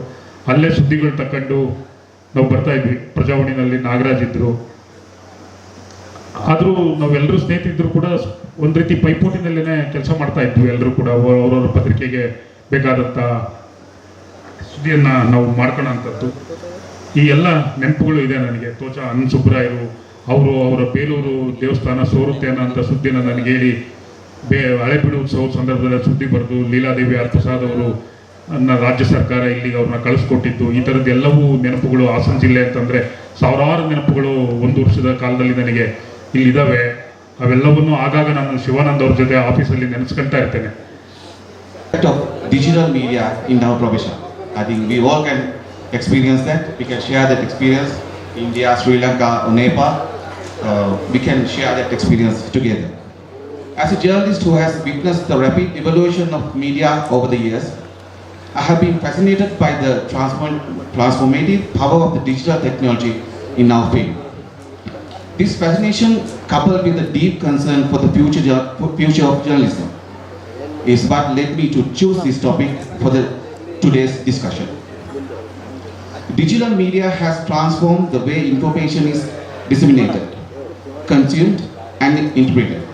ಅಲ್ಲೇ ಸುದ್ದಿಗಳು ತಕೊಂಡು ನಾವು ಬರ್ತಾ ಇದ್ವಿ. ಪ್ರಜಾವಾಣಿನಲ್ಲಿ ನಾಗರಾಜ್ ಇದ್ದರು ಆದರೂ ನಾವೆಲ್ಲರೂ ಸ್ನೇಹಿತರಿದ್ರು ಕೂಡ ಒಂದು ರೀತಿ ಪೈಪೋಟಿನಲ್ಲೇ ಕೆಲಸ ಮಾಡ್ತಾ ಇದ್ವಿ ಎಲ್ಲರೂ ಕೂಡ. ಅವರವ್ರ ಪತ್ರಿಕೆಗೆ ಬೇಕಾದಂಥ ಸುದ್ದಿಯನ್ನು ನಾವು ಮಾಡ್ಕೊಳ್ಳೋಂಥದ್ದು. ಈ ಎಲ್ಲ ನೆನಪುಗಳು ಇದೆ ನನಗೆ. ತೋಚ ಅನ್ ಸುಬ್ರಾಯರು ಅವರು ಅವರ ಬೇಲೂರು ದೇವಸ್ಥಾನ ಸೋರುತ್ತೆ ಅನ್ನೋಂಥ ಸುದ್ದಿನ ನನಗೆ ಹೇಳಿ ಬೇ ಹಳೆಬೀಡು ಉತ್ಸವದ ಸಂದರ್ಭದಲ್ಲಿ ಸುದ್ದಿ ಬರೆದು ಲೀಲಾದೇವಿ ಪ್ರಸಾದ್ ಅವರು ನನ್ನ ರಾಜ್ಯ ಸರ್ಕಾರ ಇಲ್ಲಿಗೆ ಅವ್ರನ್ನ ಕಳಿಸ್ಕೊಟ್ಟಿದ್ದು ಈ ಥರದ್ದು ಎಲ್ಲವೂ ನೆನಪುಗಳು ಹಾಸನ ಜಿಲ್ಲೆ ಅಂತಂದರೆ ಸಾವಿರಾರು ನೆನಪುಗಳು ಒಂದು ವರ್ಷದ ಕಾಲದಲ್ಲಿ ನನಗೆ ಇಲ್ಲಿದ್ದಾವೆ. ಅವೆಲ್ಲವನ್ನು ಆಗಾಗ ನಾನು ಶಿವಾನಂದ್ ಅವ್ರ ಜೊತೆ ಆಫೀಸಲ್ಲಿ ನೆನೆಸ್ಕೊಳ್ತಾ ಇರ್ತೇನೆ. Digital media in our profession profession. Think we all can experience that we can share that experience India Sri Lanka Nepal, uh, we can share that experience together. As a journalist who has witnessed the rapid evolution of media over the years, I have been fascinated by the transform- transformative power of the digital technology in our field. This fascination, coupled with a deep concern for the future, future of journalism, is what led me to choose this topic for the today's discussion. Digital media has transformed the way information is disseminated, consumed, and interpreted.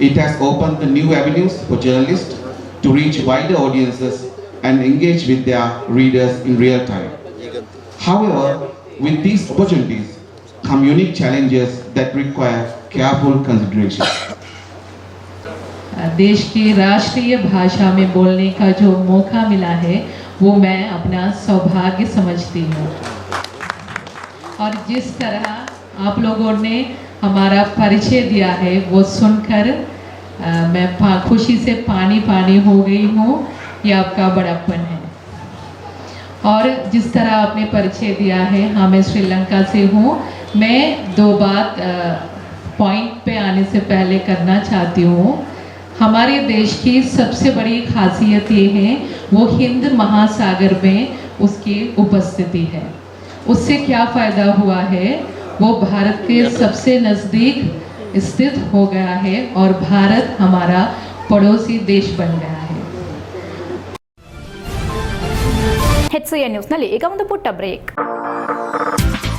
It has opened the new avenues for journalists to reach wider audiences and engage with their readers in real time. However, with these opportunities come unique challenges that require careful consideration. देश की राष्ट्रीय भाषा में बोलने का जो मौका मिला है वो मैं अपना सौभाग्य समझती हूँ और जिस तरह आप लोगों ने हमारा परिचय दिया है वो सुनकर अ, मैं खुशी से पानी पानी हो गई हूँ ये आपका बड़ापन है। और जिस तरह आपने परिचय दिया है हाँ मैं श्रीलंका से हूँ मैं दो बात पॉइंट पे आने से पहले करना चाहती हूँ। हमारे देश की सबसे बड़ी खासियत ये है वो हिंद महासागर में उसकी उपस्थिति है। उससे क्या फ़ायदा हुआ है? वो भारत के सबसे नज़दीक स्थित हो गया है और भारत हमारा पड़ोसी देश बन गया है ಹೆಚ್ಸಿಎನ್ ನ್ಯೂಸ್ನಲ್ಲಿ ಈಗ ಒಂದು ಪುಟ್ಟ ಬ್ರೇಕ್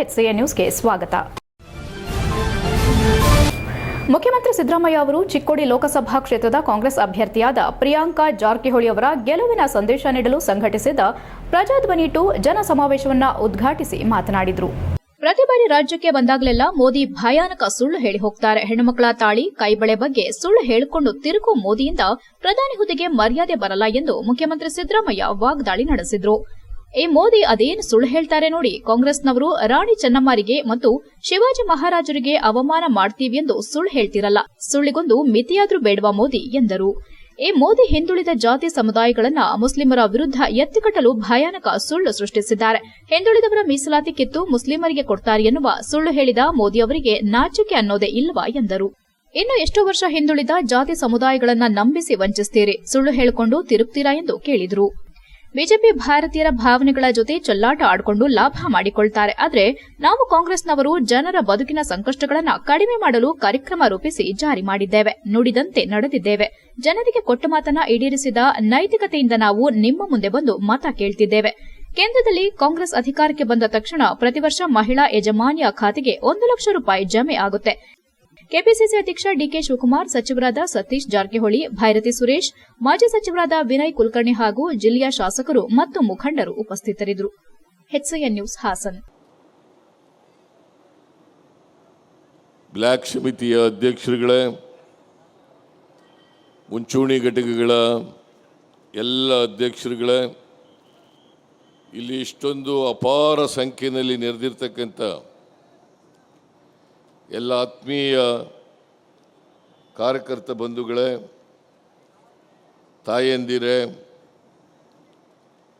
HCN ನ್ಯೂಸ್ಗೆ ಸ್ವಾಗತ. ಮುಖ್ಯಮಂತ್ರಿ ಸಿದ್ದರಾಮಯ್ಯ ಅವರು ಚಿಕ್ಕೋಡಿ ಲೋಕಸಭಾ ಕ್ಷೇತ್ರದ ಕಾಂಗ್ರೆಸ್ ಅಭ್ಯರ್ಥಿಯಾದ ಪ್ರಿಯಾಂಕಾ ಜಾರಕಿಹೊಳಿ ಅವರ ಗೆಲುವಿನ ಸಂದೇಶ ನೀಡಲು ಸಂಘಟಿಸಿದ ಪ್ರಜಾಧ್ವನಿ ಟು ಜನ ಸಮಾವೇಶವನ್ನ ಉದ್ಘಾಟಿಸಿ ಮಾತನಾಡಿದರು. ಪ್ರತಿ ಬಾರಿ ರಾಜ್ಯಕ್ಕೆ ಬಂದಾಗಲೆಲ್ಲ ಮೋದಿ ಭಯಾನಕ ಸುಳ್ಳು ಹೇಳಿ ಹೋಗ್ತಾರೆ. ಹೆಣ್ಣುಮಕ್ಕಳ ತಾಳಿ, ಕೈಬಳೆ ಬಗ್ಗೆ ಸುಳ್ಳು ಹೇಳಿಕೊಂಡು ತಿರುಗು ಮೋದಿಯಿಂದ ಪ್ರಧಾನಿ ಹುದ್ದೆಗೆ ಮರ್ಯಾದೆ ಬರಲ್ಲ ಎಂದು ಮುಖ್ಯಮಂತ್ರಿ ಸಿದ್ದರಾಮಯ್ಯ ವಾಗ್ದಾಳಿ ನಡೆಸಿದ್ರು. ಈ ಮೋದಿ ಅದೇನು ಸುಳ್ಳು ಹೇಳ್ತಾರೆ ನೋಡಿ. ಕಾಂಗ್ರೆಸ್ನವರು ರಾಣಿ ಚೆನ್ನಮ್ಮರಿಗೆ ಮತ್ತು ಶಿವಾಜಿ ಮಹಾರಾಜರಿಗೆ ಅವಮಾನ ಮಾಡ್ತೀವಿ ಎಂದು ಸುಳ್ಳು ಹೇಳ್ತಿರಲ್ಲ. ಸುಳ್ಳಿಗೊಂದು ಮಿತಿಯಾದ್ರೂ ಬೇಡವಾ ಮೋದಿ? ಎಂದರು. ಈ ಮೋದಿ ಹಿಂದುಳಿದ ಜಾತಿ ಸಮುದಾಯಗಳನ್ನ ಮುಸ್ಲಿಮರ ವಿರುದ್ಧ ಎತ್ತಿಕಟ್ಟಲು ಭಯಾನಕ ಸುಳ್ಳು ಸೃಷ್ಟಿಸಿದ್ದಾರೆ. ಹಿಂದುಳಿದವರ ಮೀಸಲಾತಿ ಕಿತ್ತು ಮುಸ್ಲಿಮರಿಗೆ ಕೊಡ್ತಾರೆ ಎನ್ನುವ ಸುಳ್ಳು ಹೇಳಿದ ಮೋದಿ ಅವರಿಗೆ ನಾಚಿಕೆ ಅನ್ನೋದೇ ಇಲ್ವಾ? ಎಂದರು. ಇನ್ನು ಎಷ್ಟು ವರ್ಷ ಹಿಂದುಳಿದ ಜಾತಿ ಸಮುದಾಯಗಳನ್ನ ನಂಬಿಸಿ ವಂಚಿಸ್ತೀರಿ. ಸುಳ್ಳು ಹೇಳಿಕೊಂಡು ತಿರುಗ್ತೀರಾ ಎಂದು ಕೇಳಿದರು. ಬಿಜೆಪಿ ಭಾರತೀಯರ ಭಾವನೆಗಳ ಜೊತೆ ಚೆಲ್ಲಾಟ ಆಡಿಕೊಂಡು ಲಾಭ ಮಾಡಿಕೊಳ್ತಾರೆ. ಆದರೆ ನಾವು ಕಾಂಗ್ರೆಸ್ನವರು ಜನರ ಬದುಕಿನ ಸಂಕಷ್ಟಗಳನ್ನ ಕಡಿಮೆ ಮಾಡಲು ಕಾರ್ಯಕ್ರಮ ರೂಪಿಸಿ ಜಾರಿ ಮಾಡಿದ್ದೇವೆ. ನುಡಿದಂತೆ ನಡೆದಿದ್ದೇವೆ. ಜನರಿಗೆ ಕೊಟ್ಟ ಮಾತನ್ನ ಈಡೇರಿಸಿದ ನೈತಿಕತೆಯಿಂದ ನಾವು ನಿಮ್ಮ ಮುಂದೆ ಬಂದು ಮತ ಕೇಳ್ತಿದ್ದೇವೆ. ಕೇಂದ್ರದಲ್ಲಿ ಕಾಂಗ್ರೆಸ್ ಅಧಿಕಾರಕ್ಕೆ ಬಂದ ತಕ್ಷಣ ಪ್ರತಿ ವರ್ಷ ಮಹಿಳಾ ಯಜಮಾನಿಯ ಖಾತೆಗೆ ಒಂದು ಲಕ್ಷ ರೂಪಾಯಿ ಜಮೆ ಆಗುತ್ತೆ. ಕೆಪಿಸಿಸಿ ಅಧ್ಯಕ್ಷ ಡಿಕೆ ಶಿವಕುಮಾರ್, ಸಚಿವರಾದ ಸತೀಶ್ ಜಾರಕಿಹೊಳಿ, ಭೈರತಿ ಸುರೇಶ್, ಮಾಜಿ ಸಚಿವರಾದ ವಿನಯ್ ಕುಲಕರ್ಣಿ ಹಾಗೂ ಜಿಲ್ಲೆಯ ಶಾಸಕರು ಮತ್ತು ಮುಖಂಡರು ಉಪಸ್ಥಿತರಿದ್ದರು. ನ್ಯೂಸ್ ಹಾಸನ್. ಬ್ಲ್ಯಾಕ್ ಸಮಿತಿಯ ಅಧ್ಯಕ್ಷರುಗಳೇ, ಮುಂಚೂಣಿ ಘಟಕಗಳ ಎಲ್ಲ ಅಧ್ಯಕ್ಷರುಗಳೇ, ಇಲ್ಲಿ ಇಷ್ಟೊಂದು ಅಪಾರ ಸಂಖ್ಯೆಯಲ್ಲಿ ನೆರೆದಿರ್ತಕ್ಕಂಥ ಎಲ್ಲ ಆತ್ಮೀಯ ಕಾರ್ಯಕರ್ತ ಬಂಧುಗಳೇ, ತಾಯಂದಿರೇ,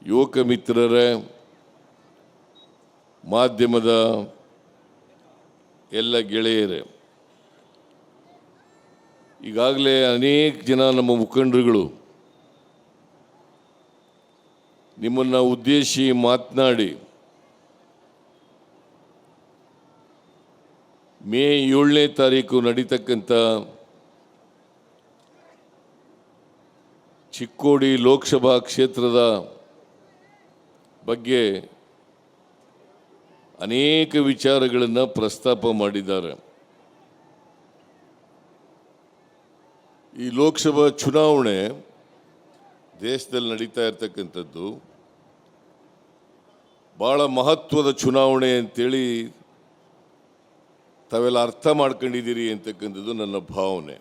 ಯುವಕ ಮಿತ್ರರೇ, ಮಾಧ್ಯಮದ ಎಲ್ಲ ಗೆಳೆಯರೇ, ಈಗಾಗಲೇ ಅನೇಕ ಜನ ನಮ್ಮ ಮುಖಂಡರುಗಳು ನಿಮ್ಮನ್ನು ಉದ್ದೇಶಿ ಮಾತನಾಡಿ ಮೇ ಏಳನೇ ತಾರೀಕು ನಡೀತಕ್ಕಂಥ ಚಿಕ್ಕೋಡಿ ಲೋಕಸಭಾ ಕ್ಷೇತ್ರದ ಬಗ್ಗೆ ಅನೇಕ ವಿಚಾರಗಳನ್ನು ಪ್ರಸ್ತಾಪ ಮಾಡಿದ್ದಾರೆ. ಈ ಲೋಕಸಭಾ ಚುನಾವಣೆ ದೇಶದಲ್ಲಿ ನಡೀತಾ ಇರತಕ್ಕಂಥದ್ದು ಭಾಳ ಮಹತ್ವದ ಚುನಾವಣೆ ಅಂತೇಳಿ ತಾವೆಲ್ಲ ಅರ್ಥ ಮಾಡ್ಕೊಂಡಿದ್ದೀರಿ ಅಂತಕ್ಕಂಥದ್ದು ನನ್ನ ಭಾವನೆ.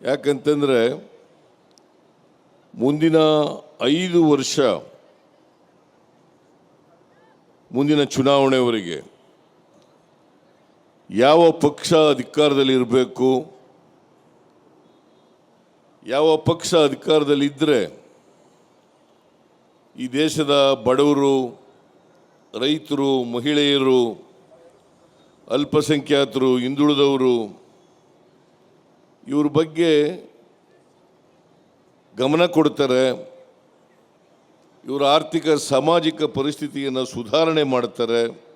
ಯಾಕಂತಂದರೆ ಮುಂದಿನ ಐದು ವರ್ಷ, ಮುಂದಿನ ಚುನಾವಣೆವರೆಗೆ ಯಾವ ಪಕ್ಷ ಅಧಿಕಾರದಲ್ಲಿ ಇರಬೇಕು, ಯಾವ ಪಕ್ಷ ಅಧಿಕಾರದಲ್ಲಿದ್ದರೆ ಈ ದೇಶದ ಬಡವರು, ರೈತರು, ಮಹಿಳೆಯರು ಅಲ್ಪಸಂಖ್ಯಾತರು ಹಿಂದುಳಿದವರು ಇವ್ರ ಬಗ್ಗೆ ಗಮನ ಕೊಡ್ತಾರೆ. ಇವರ ಆರ್ಥಿಕ ಸಾಮಾಜಿಕ ಪರಿಸ್ಥಿತಿಯನ್ನು ಸುಧಾರಣೆ ಮಾಡ್ತಾರೆ.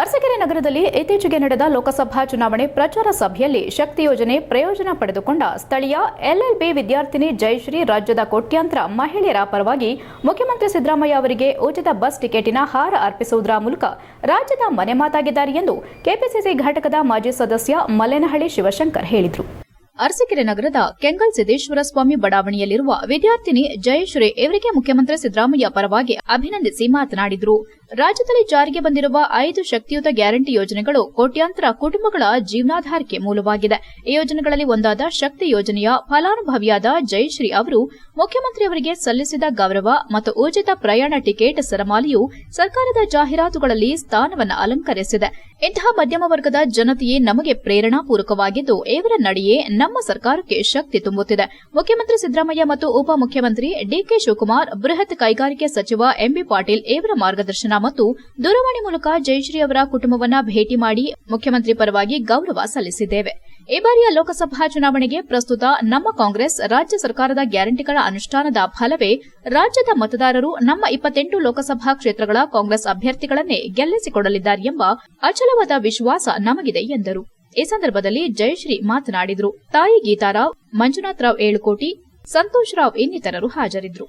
ಅರಸಕೆರೆ ನಗರದಲ್ಲಿ ಇತ್ತೀಚೆಗೆ ನಡೆದ ಲೋಕಸಭಾ ಚುನಾವಣೆ ಪ್ರಚಾರ ಸಭೆಯಲ್ಲಿ ಶಕ್ತಿ ಯೋಜನೆ ಪ್ರಯೋಜನ ಪಡೆದುಕೊಂಡ ಸ್ಥಳೀಯ ಎಲ್ಎಲ್ಬಿ ವಿದ್ಯಾರ್ಥಿನಿ ಜಯಶ್ರೀ ರಾಜ್ಯದ ಕೋಟ್ಯಾಂತರ ಮಹಿಳೆಯರ ಪರವಾಗಿ ಮುಖ್ಯಮಂತ್ರಿ ಸಿದ್ದರಾಮಯ್ಯ ಅವರಿಗೆ ಉಚಿತ ಬಸ್ ಟಿಕೆಟಿನ ಹಾರ ಅರ್ಪಿಸುವುದರ ಮೂಲಕ ರಾಜ್ಯದ ಮನೆ ಮಾತಾಗಿದ್ದಾರೆ ಎಂದು ಕೆಪಿಸಿಸಿ ಘಟಕದ ಮಾಜಿ ಸದಸ್ಯ ಮಲ್ಲೇನಹಳ್ಳಿ ಶಿವಶಂಕರ್ ಹೇಳಿದರು. ಅರಸೀಕೆರೆ ನಗರದ ಕೆಂಗಲ್ ಸಿದ್ದೇಶ್ವರ ಸ್ವಾಮಿ ಬಡಾವಣೆಯಲ್ಲಿರುವ ವಿದ್ಯಾರ್ಥಿನಿ ಜಯಶ್ರೀ ಇವರಿಗೆ ಮುಖ್ಯಮಂತ್ರಿ ಸಿದ್ದರಾಮಯ್ಯ ಪರವಾಗಿ ಅಭಿನಂದಿಸಿ ಮಾತನಾಡಿದರು. ರಾಜ್ಯದಲ್ಲಿ ಜಾರಿಗೆ ಬಂದಿರುವ ಐದು ಶಕ್ತಿಯುತ ಗ್ಯಾರಂಟಿ ಯೋಜನೆಗಳು ಕೋಟ್ಯಾಂತರ ಕುಟುಂಬಗಳ ಜೀವನಾಧಾರಕ್ಕೆ ಮೂಲವಾಗಿದೆ. ಈ ಯೋಜನೆಗಳಲ್ಲಿ ಒಂದಾದ ಶಕ್ತಿ ಯೋಜನೆಯ ಫಲಾನುಭವಿಯಾದ ಜಯಶ್ರೀ ಅವರು ಮುಖ್ಯಮಂತ್ರಿಯವರಿಗೆ ಸಲ್ಲಿಸಿದ ಗೌರವ ಮತ್ತು ಉಚಿತ ಪ್ರಯಾಣ ಟಿಕೆಟ್ ಸರಮಾಲೆಯು ಸರ್ಕಾರದ ಜಾಹೀರಾತುಗಳಲ್ಲಿ ಸ್ಥಾನವನ್ನು ಅಲಂಕರಿಸಿದೆ. ಇಂತಹ ಮಧ್ಯಮ ವರ್ಗದ ಜನತೆಯೇ ನಮಗೆ ಪ್ರೇರಣಾಪೂರ್ವಕವಾಗಿದ್ದು ಇವರ ನಡೆಯೇ ನಮ್ಮ ಸರ್ಕಾರಕ್ಕೆ ಶಕ್ತಿ ತುಂಬುತ್ತಿದೆ. ಮುಖ್ಯಮಂತ್ರಿ ಸಿದ್ದರಾಮಯ್ಯ ಮತ್ತು ಉಪಮುಖ್ಯಮಂತ್ರಿ ಡಿಕೆ ಶಿವಕುಮಾರ್, ಬೃಹತ್ ಕೈಗಾರಿಕೆ ಸಚಿವ ಎಂಬಿ ಪಾಟೀಲ್ ಇವರ ಮಾರ್ಗದರ್ಶನ ಮತ್ತು ದೂರವಾಣಿ ಮೂಲಕ ಜಯಶ್ರೀ ಅವರ ಕುಟುಂಬವನ್ನ ಭೇಟಿ ಮಾಡಿ ಮುಖ್ಯಮಂತ್ರಿ ಪರವಾಗಿ ಗೌರವ ಸಲ್ಲಿಸಿದ್ದೇವೆ. ಈ ಬಾರಿಯ ಲೋಕಸಭಾ ಚುನಾವಣೆಗೆ ಪ್ರಸ್ತುತ ನಮ್ಮ ಕಾಂಗ್ರೆಸ್ ರಾಜ್ಯ ಸರ್ಕಾರದ ಗ್ಯಾರಂಟಿಗಳ ಅನುಷ್ಠಾನದ ಫಲವೇ ರಾಜ್ಯದ ಮತದಾರರು ನಮ್ಮ ಇಪ್ಪತ್ತೆಂಟು ಲೋಕಸಭಾ ಕ್ಷೇತ್ರಗಳ ಕಾಂಗ್ರೆಸ್ ಅಭ್ಯರ್ಥಿಗಳನ್ನೇ ಗೆಲ್ಲಿಸಿಕೊಡಲಿದ್ದಾರೆ ಎಂಬ ಅಚಲವಾದ ವಿಶ್ವಾಸ ನಮಗಿದೆ ಎಂದರು. ಈ ಸಂದರ್ಭದಲ್ಲಿ ಜಯಶ್ರೀ ಮಾತನಾಡಿದರು. ತಾಯಿ ಗೀತಾರಾವ್ ಮಂಜುನಾಥ್ ರಾವ್ ಏಳುಕೋಟಿ, ಸಂತೋಷ್ ರಾವ್ ಇನ್ನಿತರರು ಹಾಜರಿದ್ದರು.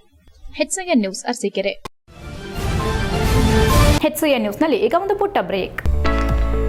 ನ್ಯೂಸ್ ಅರಸೀಕೆರೆ. ನ್ಯೂಸ್ನಲ್ಲಿ ಈಗ ಒಂದು ಪುಟ್ಟ ಬ್ರೇಕ್.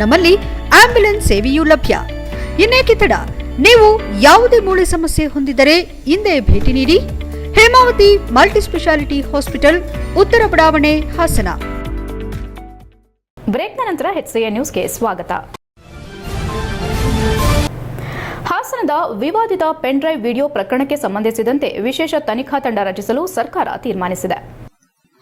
ನಮ್ಮಲ್ಲಿ ಆಂಬ್ಯುಲೆನ್ಸ್ ಸೇವೆಯೂ ಲಭ್ಯ. ಇನ್ನೇಕೆ ತಡ? ನೀವು ಯಾವುದೇ ಮೂಳೆ ಸಮಸ್ಯೆ ಹೊಂದಿದ್ದರೆ ಹಿಂದೆ ಭೇಟಿ ನೀಡಿ. ಹೇಮಾವತಿ ಮಲ್ಟಿ ಸ್ಪೆಷಾಲಿಟಿ ಹಾಸ್ಪಿಟಲ್, ಉತ್ತರ ಬಡಾವಣೆ, ಹಾಸನ. ಬ್ರೇಕ್ ನಂತರ ಹೆಚ್ಸಿಎ ನ್ಯೂಸ್ಗೆ ಸ್ವಾಗತ. ಹಾಸನದ ವಿವಾದಿತ ಪೆನ್ಡ್ರೈವ್ ವಿಡಿಯೋ ಪ್ರಕರಣಕ್ಕೆ ಸಂಬಂಧಿಸಿದಂತೆ ವಿಶೇಷ ತನಿಖಾ ತಂಡ ರಚಿಸಲು ಸರ್ಕಾರ ತೀರ್ಮಾನಿಸಿದೆ.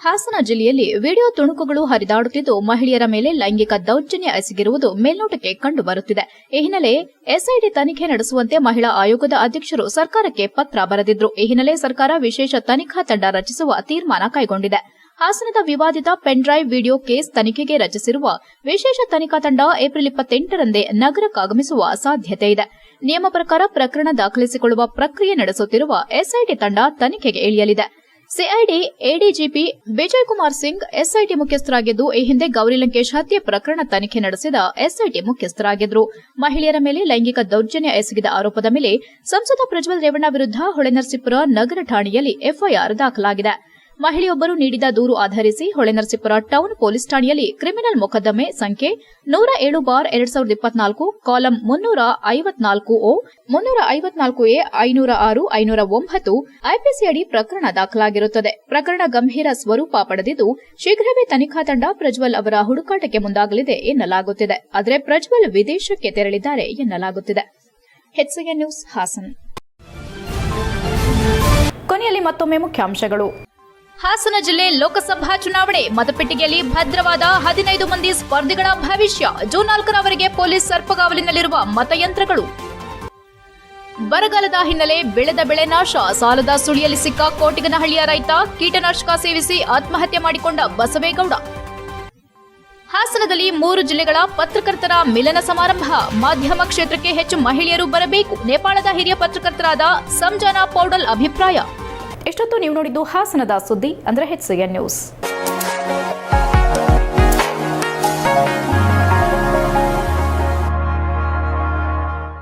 ಹಾಸನ ಜಿಲ್ಲೆಯಲ್ಲಿ ವಿಡಿಯೋ ತುಣುಕುಗಳು ಹರಿದಾಡುತ್ತಿದ್ದು ಮಹಿಳೆಯರ ಮೇಲೆ ಲೈಂಗಿಕ ದೌರ್ಜನ್ಯ ಎಸಗಿರುವುದು ಮೇಲ್ನೋಟಕ್ಕೆ ಕಂಡುಬರುತ್ತಿದೆ. ಈ ಹಿನ್ನೆಲೆ ಎಸ್ಐಟಿ ತನಿಖೆ ನಡೆಸುವಂತೆ ಮಹಿಳಾ ಆಯೋಗದ ಅಧ್ಯಕ್ಷರು ಸರ್ಕಾರಕ್ಕೆ ಪತ್ರ ಬರೆದಿದ್ರು. ಈ ಹಿನ್ನೆಲೆ ಸರ್ಕಾರ ವಿಶೇಷ ತನಿಖಾ ತಂಡ ರಚಿಸುವ ತೀರ್ಮಾನ ಕೈಗೊಂಡಿದೆ. ಹಾಸನದ ವಿವಾದಿತ ಪೆನ್ಡ್ರೈವ್ ವಿಡಿಯೋ ಕೇಸ್ ತನಿಖೆಗೆ ರಚಿಸಿರುವ ವಿಶೇಷ ತನಿಖಾ ತಂಡ ಏಪ್ರಿಲ್ ಇಪ್ಪತ್ತೆಂಟರಂದೇ ನಗರಕ್ಕಾಗಮಿಸುವ ಸಾಧ್ಯತೆ ಇದೆ. ನಿಯಮ ಪ್ರಕಾರ ಪ್ರಕರಣ ದಾಖಲಿಸಿಕೊಳ್ಳುವ ಪ್ರಕ್ರಿಯೆ ನಡೆಸುತ್ತಿರುವ ಎಸ್ಐಟಿ ತಂಡ ತನಿಖೆಗೆ ಇಳಿಯಲಿದೆ. CID, ADGP Vijay Kumar Singh SIT ಮುಖ್ಯಸ್ಥರಾಗಿದ್ದು, ಈ ಹಿಂದೆ ಗೌರಿ ಲಂಕೇಶ್ ಹತ್ಯೆ ಪ್ರಕರಣ ತನಿಖೆ ನಡೆಸಿದ ಎಸ್ಐಟಿ ಮುಖ್ಯಸ್ಥರಾಗಿದ್ದರು ಮಹಿಳೆಯರ ಮೇಲೆ ಲೈಂಗಿಕ ದೌರ್ಜನ್ಯ ಎಸಗಿದ ಆರೋಪದ ಮೇಲೆ ಸಂಸದ ಪ್ರಜ್ವಲ್ ರೇವಣ್ಣ ವಿರುದ್ಧ ಹೊಳೆನರಸೀಪುರ ನಗರ ಠಾಣೆಯಲ್ಲಿ ಎಫ್ಐಆರ್ ದಾಖಲಾಗಿದೆ. ಮಹಿಳೆಯೊಬ್ಬರು ನೀಡಿದ ದೂರು ಆಧರಿಸಿ ಹೊಳೆನರಸೀಪುರ ಟೌನ್ ಪೊಲೀಸ್ ಠಾಣೆಯಲ್ಲಿ ಕ್ರಿಮಿನಲ್ ಮೊಕದ್ದಮೆ ಸಂಖ್ಯೆ ನೂರ ಏಳು ಬಾರ್ ಎರಡ್ ಸಾವಿರದ ಇಪ್ಪತ್ನಾಲ್ಕು, ಕಾಲಂ ಮುನ್ನೂರ ಐವತ್ನಾಲ್ಕು ಓ, ಮುನ್ನೂರ ಐವತ್ನಾಲ್ಕು ಎ, ಐನೂರ ಆರು, ಐನೂರ ಒಂಬತ್ತು ಐಪಿಸಿ ಅಡಿ ಪ್ರಕರಣ ದಾಖಲಾಗಿರುತ್ತದೆ. ಪ್ರಕರಣ ಗಂಭೀರ ಸ್ವರೂಪ ಪಡೆದಿದ್ದು, ಶೀಘ್ರವೇ ತನಿಖಾ ತಂಡ ಪ್ರಜ್ವಲ್ ಅವರ ಹುಡುಕಾಟಕ್ಕೆ ಮುಂದಾಗಲಿದೆ ಎನ್ನಲಾಗುತ್ತಿದೆ. ಆದರೆ ಪ್ರಜ್ವಲ್ ವಿದೇಶಕ್ಕೆ ತೆರಳಿದ್ದಾರೆ ಎನ್ನಲಾಗುತ್ತಿದೆ. ನ್ಯೂಸ್ ಹಾಸನ್. ಕೊನೆಯಲ್ಲಿ ಮತ್ತೊಮ್ಮೆ ಮುಖ್ಯಾಂಶಗಳು. ಹಾಸನ ಜಿಲ್ಲೆ ಲೋಕಸಭಾ ಚುನಾವಣೆ ಮತಪೆಟ್ಟಿಗೆಯಲ್ಲಿ ಭದ್ರವಾದ ಹದಿನೈದು ಮಂದಿ ಸ್ಪರ್ಧಿಗಳ ಭವಿಷ್ಯ. ಜೂನ್ ನಾಲ್ಕರವರೆಗೆ ಪೊಲೀಸ್ ಸರ್ಪಗಾವಲಿನಲ್ಲಿರುವ ಮತಯಂತ್ರಗಳು. ಬರಗಾಲದ ಹಿನ್ನೆಲೆ ಬೆಳೆದ ಬೆಳೆ ನಾಶ. ಸಾಲದ ಸುಳಿಯಲ್ಲಿ ಸಿಕ್ಕ ಕೋಟಿಗನಹಳ್ಳಿಯ ರೈತ ಕೀಟನಾಶಕ ಸೇವಿಸಿ ಆತ್ಮಹತ್ಯೆ ಮಾಡಿಕೊಂಡ ಬಸವೇಗೌಡ. ಹಾಸನದಲ್ಲಿ ಮೂರು ಜಿಲ್ಲೆಗಳ ಪತ್ರಕರ್ತರ ಮಿಲನ ಸಮಾರಂಭ. ಮಾಧ್ಯಮ ಕ್ಷೇತ್ರಕ್ಕೆ ಹೆಚ್ಚು ಮಹಿಳೆಯರು ಬರಬೇಕು. ನೇಪಾಳದ ಹಿರಿಯ ಪತ್ರಕರ್ತರಾದ ಸಂಜಾನಾ ಪೌಡಲ್ ಅಭಿಪ್ರಾಯ. ಇಷ್ಟೊತ್ತು ನೀವು ನೋಡಿದ್ದು ಹಾಸನದ ಸುದ್ದಿ ಅಂದ್ರೆ ಹೆಚ್ಚಿಗೆ ನ್ಯೂಸ್